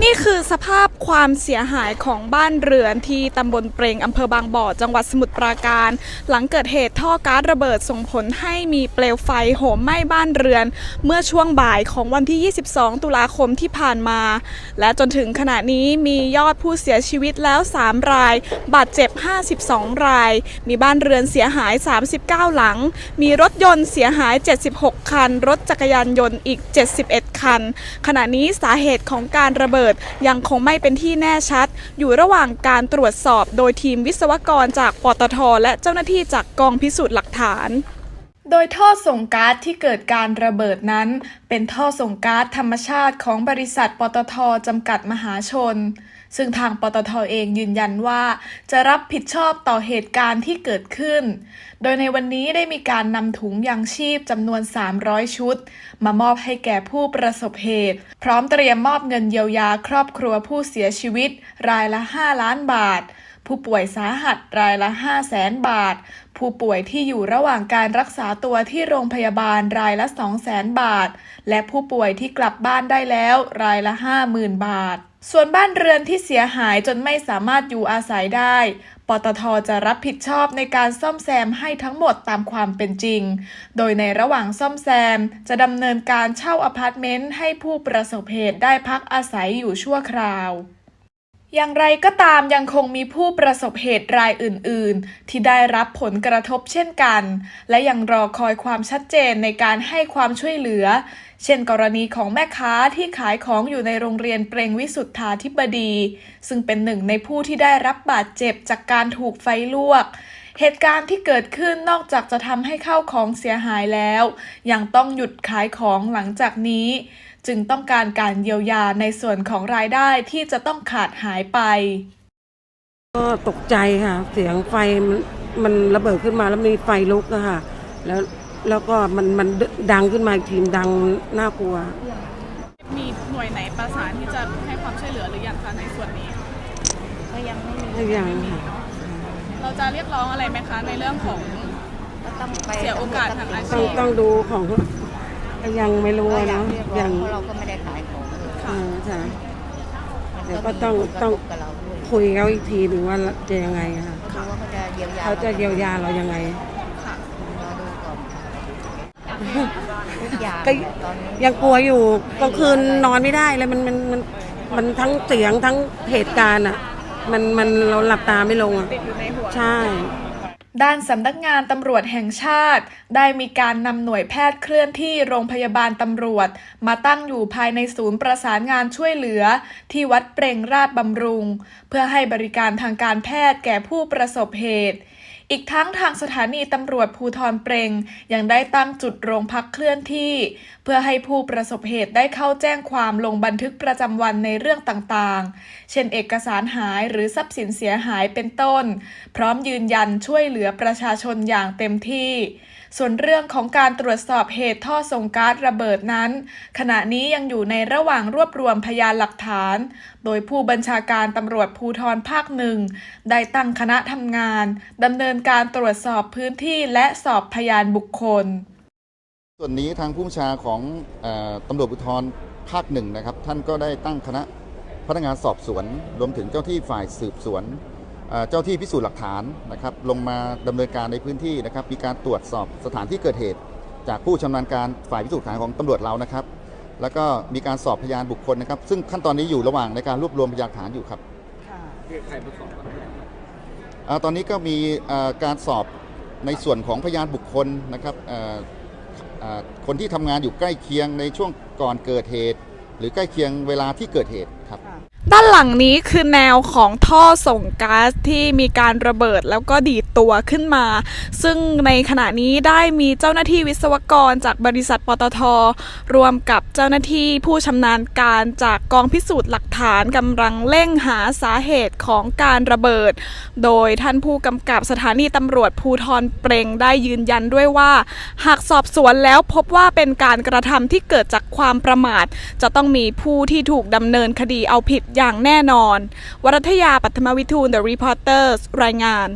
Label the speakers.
Speaker 1: นี่คือสภาพความเสียหายของบ้านเรือนที่ตำบลเปรงอำเภอบางบ่อ จังหวัดสมุทรปราการ หลังเกิดเหตุท่อก๊าซระเบิดส่งผลให้มีเปลวไฟโหมไหม้บ้านเรือน เมื่อช่วงบ่ายของวันที่ 22 ตุลาคมที่ผ่านมา และจนถึงขณะนี้มียอดผู้เสียชีวิตแล้ว 3 ราย บาดเจ็บ 52 ราย มีบ้านเรือนเสียหาย 39 หลัง มีรถยนต์เสียหาย 76 คัน รถจักรยานยนต์อีก 71 คัน ขณะนี้สาเหตุของการระเบิดยังคงไม่เป็นที่แน่ชัด อยู่ระหว่างการตรวจสอบโดยทีมวิศวกรจากปตท และเจ้าหน้าที่จากกองพิสูจน์หลักฐานโดยท่อส่งก๊าซที่เกิดการระเบิดนั้น เป็นท่อส่งก๊าซธรรมชาติของบริษัทปตทจำกัดมหาชน ซึ่งทางปตทเองยืนยันว่า จะรับผิดชอบต่อเหตุการณ์ที่เกิดขึ้น โดยในวันนี้ได้มีการนำถุงยางชีพจำนวน 300 ชุด มามอบให้แก่ผู้ประสบเหตุ พร้อมเตรียมมอบเงินเยียวยาครอบครัวผู้เสียชีวิต รายละ 5 ล้านบาท ผู้ป่วยสาหัสรายละ 5 0 0แสนบาท ผู้ป่วยที่อยู่ระหว่างการรักษาตัวที่โรงพยาบาลรายละ 2 0 0แสนบาท และผู้ป่วยที่กลับบ้านได้แล้วรายละ 50,000 บาท ส่วนบ้านเรือนที่เสียหายจนไม่สามารถอยู่อาศัยได้ ปตทจะรับผิดชอบในการซ่อมแซมให้ทั้งหมดตามความเป็นจริง โดยในระหว่างซ่อมแซมจะดำเนินการเช่าอพาร์ตเมนต์ให้ผู้ประสบเหตุได้พักอาศัยอยู่ชั่วคราว อย่างไรก็ตามยังคงมีผู้ประสบเหตุรายอื่น ๆ ที่ได้รับผลกระทบเช่นกัน และยังรอคอยความชัดเจนในการให้ความช่วยเหลือ เช่นกรณีของแม่ค้าที่ขายของอยู่ในโรงเรียนเปรงวิสุทธาธิบดี ซึ่งเป็นหนึ่งในผู้ที่ได้รับบาดเจ็บจากการถูกไฟลวก เหตุการณ์ที่เกิดขึ้นนอกจากจะทำให้เข้าของเสียหายแล้ว ยังต้องหยุดขายของหลังจากนี้ จึงต้องการการเยียวยาในส่วนของรายได้ที่จะต้องขาดหายไป
Speaker 2: ก็ตกใจค่ะ เสียงไฟมันมันระเบิดขึ้นมาแล้วมีไฟลุกอะค่ะ แล้วแล้วก็มันมันดังขึ้นมาอีกทีดังน่ากลัว
Speaker 1: มีหน่วยไหนประสานที่จะให้ความช่วยเหลือหรือยังคะในส่วนนี้
Speaker 3: ก็ยังไม่มี
Speaker 2: ทุกอย่างค่ะ
Speaker 1: เราจะเรียกร้องอะไรไหมคะในเรื่องของ
Speaker 3: ก็ต้องไป
Speaker 1: เสียโอกาสทางอาชี
Speaker 2: ต้อง
Speaker 1: พ
Speaker 2: ต้องดูของ ก็ยังไม่รู้
Speaker 3: ก็
Speaker 2: อะ
Speaker 3: อยาก
Speaker 2: เนาะ
Speaker 3: เรียกร้
Speaker 2: ยั
Speaker 3: อง
Speaker 2: ง
Speaker 3: เพราะเราก็ไม่ได้ขายของเลย
Speaker 2: เออค่ะ
Speaker 3: มัน
Speaker 2: เดี๋ยวก็
Speaker 3: มี
Speaker 2: ต้อง
Speaker 3: ผลกระ
Speaker 2: ต้อง
Speaker 3: ทบกับเราด้วย
Speaker 2: คุยเขาอีกทีหนึ่งว่าจะยังไงอะค่ะ
Speaker 3: ก็ดูว่าเขาจะเยียวยา
Speaker 2: เขาจะเยียวยาเรายังไง
Speaker 1: ค่ะ
Speaker 3: รอดูก่อนทุกอย่าง
Speaker 2: ก็
Speaker 3: ตอนนี้
Speaker 2: ยังกลัวอยู่กลางคืนนอนไม่ได้เลยมันมันมันมันทั้งเสียงทั้งเหตุการณ์อะมันมันเราหลับตาไม่ลงอะ
Speaker 1: ติดอยู่ในหัว
Speaker 2: ใช่
Speaker 1: ด้านสำนักงานตำรวจแห่งชาติ ได้มีการนำหน่วยแพทย์เคลื่อนที่โรงพยาบาลตำรวจ มาตั้งอยู่ภายในศูนย์ประสานงานช่วยเหลือ ที่วัดเปรงราชบำรุง เพื่อให้บริการทางการแพทย์แก่ผู้ประสบเหตุ อีกทั้งทางสถานีตำรวจภูทรเปรงยังได้ตั้งจุดโรงพักเคลื่อนที่ เพื่อให้ผู้ประสบเหตุได้เข้าแจ้งความลงบันทึกประจำวันในเรื่องต่างๆ เช่นเอกสารหายหรือทรัพย์สินเสียหายเป็นต้น พร้อมยืนยันช่วยเหลือประชาชนอย่างเต็มที่ ส่วนเรื่องของการตรวจสอบเหตุท่อส่งก๊าซระเบิดนั้น ขณะนี้ยังอยู่ในระหว่างรวบรวมพยานหลักฐาน โดยผู้บัญชาการตำรวจภูธรภาคหนึ่งได้ตั้งคณะทำงานดำเนินการตรวจสอบพื้นที่และสอบพยานบุคคล
Speaker 4: ส่วนนี้ทางผู้บัญชาของอตำรวจภูธรภาคหนึ่งนะครับ ท่านก็ได้ตั้งคณะพนักงานสอบสวน รวมถึงเจ้าที่ฝ่ายสืบสวน เอ่อเจ้าที่พิสูจน์หลักฐานนะครับลงมาดำเนินการในพื้นที่นะครับมีการตรวจสอบสถานที่เกิดเหตุ จากผู้ชำนาญการฝ่ายพิสูจน์หลักฐานของตำรวจเรานะครับ แล้วก็มีการสอบพยานบุคคลนะครับ ซึ่งขั้นตอนนี้อยู่ระหว่างในการรวบรวมพยานหลักฐานอยู่ครับเอ่อตอนนี้ก็มีเอ่อการสอบในส่วนของพยานบุคคลนะครับเอ่ออ่าคนที่ทำงานอยู่ใกล้เคียงในช่วงก่อนเกิดเหตุ หรือใกล้เคียงเวลาที่เกิดเหตุครับ
Speaker 1: ด้านหลังนี้คือแนวของท่อส่งก๊าซที่มีการระเบิดแล้วก็ดีดตัวขึ้นมา ซึ่งในขณะนี้ได้มีเจ้าหน้าที่วิศวกรจากบริษัทปตท รวมกับเจ้าหน้าที่ผู้ชำนาญการจากกองพิสูจน์หลักฐานกำลังเร่งหาสาเหตุของการระเบิด โดยท่านผู้กำกับสถานีตำรวจภูทรเปรงได้ยืนยันด้วยว่า หากสอบสวนแล้วพบว่าเป็นการกระทำที่เกิดจากความประมาท จะต้องมีผู้ที่ถูกดำเนินคดีเอาผิดอย่างแน่นอน วรัทยาปัทมวิทูล The Reporters รายงาน